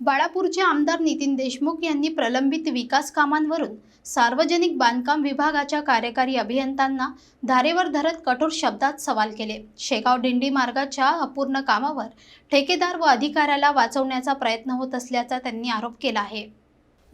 बाळापूरचे आमदार नितीन देशमुख यांनी प्रलंबित विकास कामांवरून सार्वजनिक बांधकाम विभागाच्या कार्यकारी अभियंत्यांना धारेवर धरत कठोर शब्दात सवाल केले. शेगाव दिंडी मार्गाच्या अपूर्ण कामावर ठेकेदार व अधिकाऱ्याला वाचवण्याचा प्रयत्न होत असल्याचा त्यांनी आरोप केला आहे.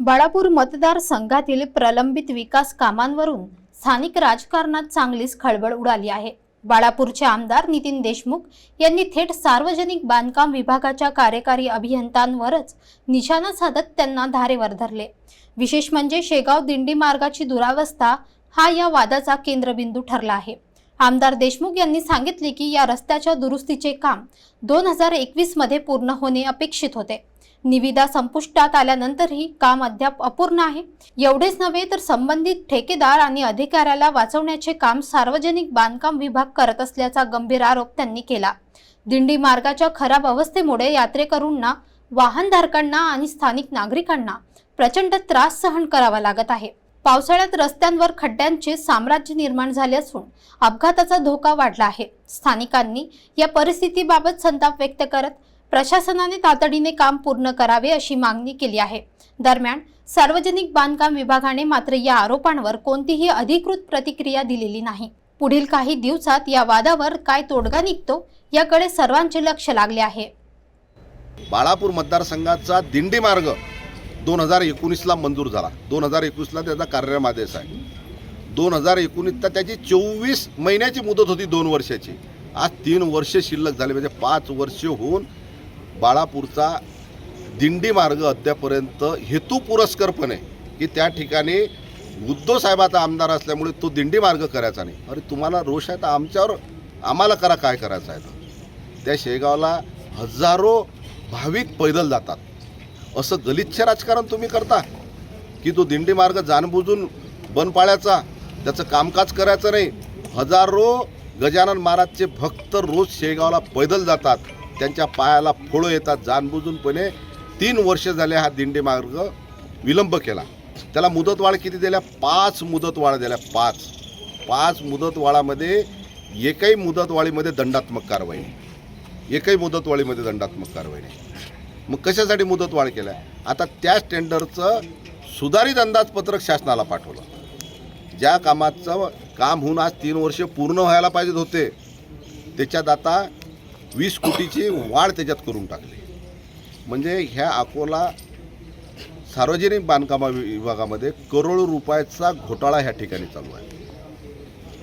बाळापूर मतदारसंघातील प्रलंबित विकास कामांवरून स्थानिक राजकारणात चांगलीच खळबळ उडाली आहे. बाळापूरचे आमदार नितीन देशमुख यांनी थेट सार्वजनिक बांधकाम विभागाच्या कार्यकारी अभियंत्यांवरच निशाणा साधत त्यांना धारेवर धरले. विशेष म्हणजे शेगाव दिंडी मार्गाची दुरावस्था हा या वादाचा केंद्रबिंदू ठरला आहे. आमदार देशमुख यांनी सांगितले की या रस्त्याच्या दुरुस्तीचे काम दोन हजार एकवीसमध्ये पूर्ण होणे अपेक्षित होते. निविदा संपुष्टात आल्यानंतरही काम अद्याप अपूर्ण आहे. एवढेच नव्हे तर संबंधित ठेकेदार आणि अधिकाऱ्याला वाचवण्याचे काम सार्वजनिक बांधकाम विभाग करत असल्याचा गंभीर आरोप त्यांनी केला. दिंडी मार्गाच्या खराब अवस्थेमुळे यात्रेकरूंना वाहनधारकांना आणि स्थानिक नागरिकांना प्रचंड त्रास सहन करावा लागत आहे. पावसाळ्यात रस्त्यांवर खड्ड्यांचे साम्राज्य निर्माण झाले असून अपघाताचा धोका वाढला आहे. स्थानिकांनी या परिस्थितीबाबत संताप व्यक्त करत प्रशासनाने तातडीने काम पूर्ण करावे अशी मागणी केली आहे. दरम्यान सार्वजनिक बांधकाम विभागाने मात्र या आरोपांवर कोणतीही अधिकृत प्रतिक्रिया दिलेली नाही. पुढील काही दिवसात या वादावर काय तोडगा निघतो याकडे सर्वांचे लक्ष लागले आहे. बाळापूर मतदारसंघाचा दिंडी मार्ग दोन हजार एकोणीसला मंजूर झाला. दोन हजार एकवीसला त्याचा कार्यक्रम आदेश आहे. दोन हजार एकोणीसला त्याची चोवीस महिन्याची मुदत होती दोन वर्षाची. आज तीन वर्ष शिल्लक झाले म्हणजे पाच वर्ष होऊन बाळापूरचा दिंडी मार्ग अद्यापर्यंत हेतुपुरस्करपणे की त्या ठिकाणी उद्धव साहेबाचा आमदार असल्यामुळे तो दिंडी मार्ग करायचा नाही. अरे तुम्हाला रोष आहे तर आमच्यावर आम्हाला करा काय करायचं आहे तर. त्या शेगावला हजारो भाविक पैदल जातात. असं गलिच्छ राजकारण तुम्ही करता की तो दिंडी मार्ग जाणबुजून बंद पाळायचा त्याचं कामकाज करायचं नाही. हजारो गजानन महाराजचे भक्त रोज शेगावला पैदल जातात. त्यांच्या पायाला फोळं येतात जाणबुजूनपणे तीन वर्ष झाले हा दिंडी मार्ग विलंब केला. त्याला मुदतवाढ किती दिल्या? पाच मुदतवाढ दिल्या पाच. पाच मुदतवाढामध्ये एकही मुदतवाढीमध्ये दंडात्मक कारवाई नाही. एकही मुदतवाढीमध्ये दंडात्मक कारवाई नाही. मग कशासाठी मुदतवाढ केल्या? आता त्याच टेंडरचं सुधारित अंदाजपत्रक शासनाला पाठवलं. ज्या कामाचं काम होऊन आज तीन वर्ष पूर्ण व्हायला पाहिजेत होते त्याच्यात आता वीस कोटीची वाढ त्याच्यात करून टाकली. म्हणजे ह्या अकोला सार्वजनिक बांधकामा विभागामध्ये करोडो रुपयाचा घोटाळा ह्या ठिकाणी चालू आहे.